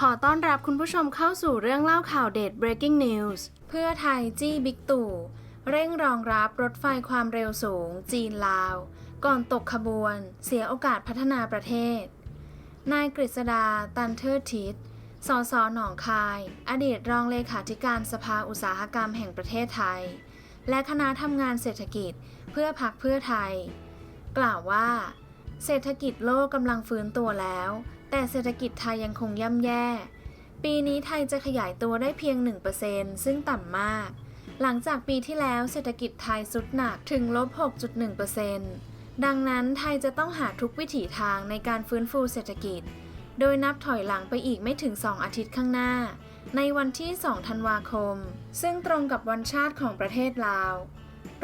ขอต้อนรับคุณผู้ชมเข้าสู่เรื่องเล่าข่าวเด็ด breaking news เพื่อไทยจี้บิ๊กตู่ เร่งรองรับรถไฟความเร็วสูง จีนลาว ก่อนตกขบวน เสียโอกาสพัฒนาประเทศ นายกฤษดา ตันเทิดทิศสสหนองคาย อดีตรองเลขาธิการสภาอุตสาหกรรมแห่งประเทศไทย และคณะทำงานเศรษฐกิจเพื่อพักเพื่อไทย กล่าวว่า เศรษฐกิจโลกกำลังฟื้นตัวแล้ว แต่เศรษฐกิจไทยยังคงย่ำแย่ ปีนี้ไทยจะขยายตัวได้เพียง 1%ซึ่งต่ำมาก หลังจากปีที่แล้วเศรษฐกิจไทยสุดหนักถึงลบ 6.1%ดังนั้นไทยจะต้องหาทุกวิถีทางในการฟื้นฟูเศรษฐกิจ โดยนับถอยหลังไปอีกไม่ถึง 2 อาทิตย์ข้างหน้า ในวันที่ 2 ธันวาคม ซึ่งตรงกับวันชาติของประเทศลาว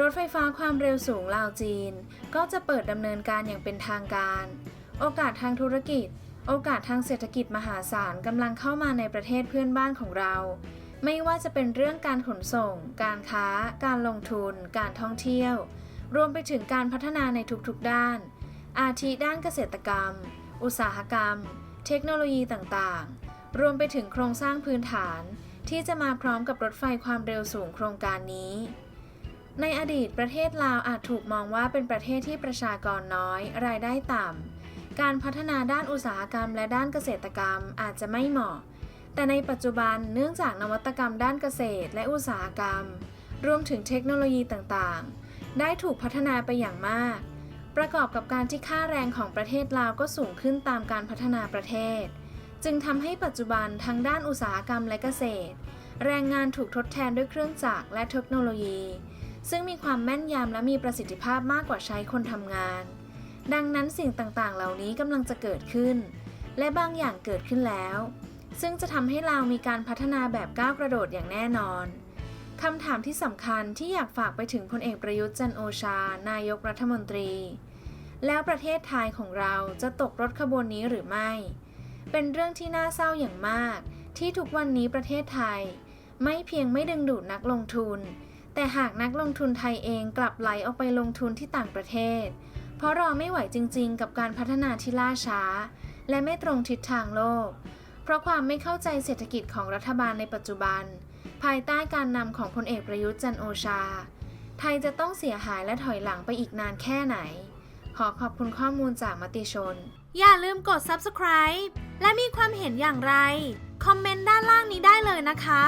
รถไฟฟ้าความเร็วสูงลาวจีน ก็จะเปิดดำเนินการอย่างเป็นทางการ โอกาสทางธุรกิจ โอกาสทางเศรษฐกิจมหาศาลกำลังเข้ามาในประเทศเพื่อนบ้านของเรา ไม่ว่าจะเป็นเรื่องการขนส่ง การค้า การลงทุน การท่องเที่ยว รวมไปถึงการพัฒนาในทุกๆด้าน อาทิด้านเกษตรกรรม อุตสาหกรรม เทคโนโลยีต่างๆ รวมไปถึงโครงสร้างพื้นฐาน ที่จะมาพร้อมกับรถไฟความเร็วสูงโครงการนี้ในอดีตประเทศลาวอาจถูกมองว่าเป็นประเทศที่ประชากรน้อย รายได้ต่ำ การพัฒนาด้านอุตสาหกรรมและด้านเกษตรกรรมอาจจะไม่เหมาะ แต่ในปัจจุบันเนื่องจากนวัตกรรมด้านเกษตรและอุตสาหกรรม รวมถึงเทคโนโลยีต่างๆ ได้ถูกพัฒนาไปอย่างมาก ประกอบกับการที่ค่าแรงของประเทศลาวก็สูงขึ้นตามการพัฒนาประเทศ จึงทำให้ปัจจุบันทั้งด้านอุตสาหกรรมและเกษตร แรงงานถูกทดแทนด้วยเครื่องจักรและเทคโนโลยี ซึ่งมีความแม่นยำและมีประสิทธิภาพมากกว่าใช้คนทำงาน ดังนั้นสิ่งต่างๆ เหล่านี้กำลังจะเกิดขึ้น และบางอย่างเกิดขึ้นแล้ว ซึ่งจะทำให้เรามีการพัฒนาแบบก้าวกระโดดอย่างแน่นอนคำถามที่สำคัญที่อยากฝากไปถึงพลเอกประยุทธ์จันโอชา นายกรัฐมนตรี แล้วประเทศไทยของเราจะตกรถขบวนนี้หรือไม่ เป็นเรื่องที่น่าเศร้าอย่างมาก ที่ทุกวันนี้ประเทศไทย ไม่เพียงไม่ดึงดูดนักลงทุน แต่หากนักลงทุนไทยเองกลับไหลออกไปลงทุนที่ต่างประเทศ เพราะรอไม่ไหวจริงๆ กับการพัฒนาที่ล่าช้า และไม่ตรงทิศทางโลก เพราะความไม่เข้าใจเศรษฐกิจของรัฐบาลในปัจจุบัน ภายใต้การนำของพลเอกประยุทธ์จันโอชา ไทยจะต้องเสียหายและถอยหลังไปอีกนานแค่ไหน ขอขอบคุณข้อมูลจากมติชน อย่าลืมกด subscribe และมีความเห็นอย่างไร คอมเมนต์ด้านล่างนี้ได้เลยนะคะ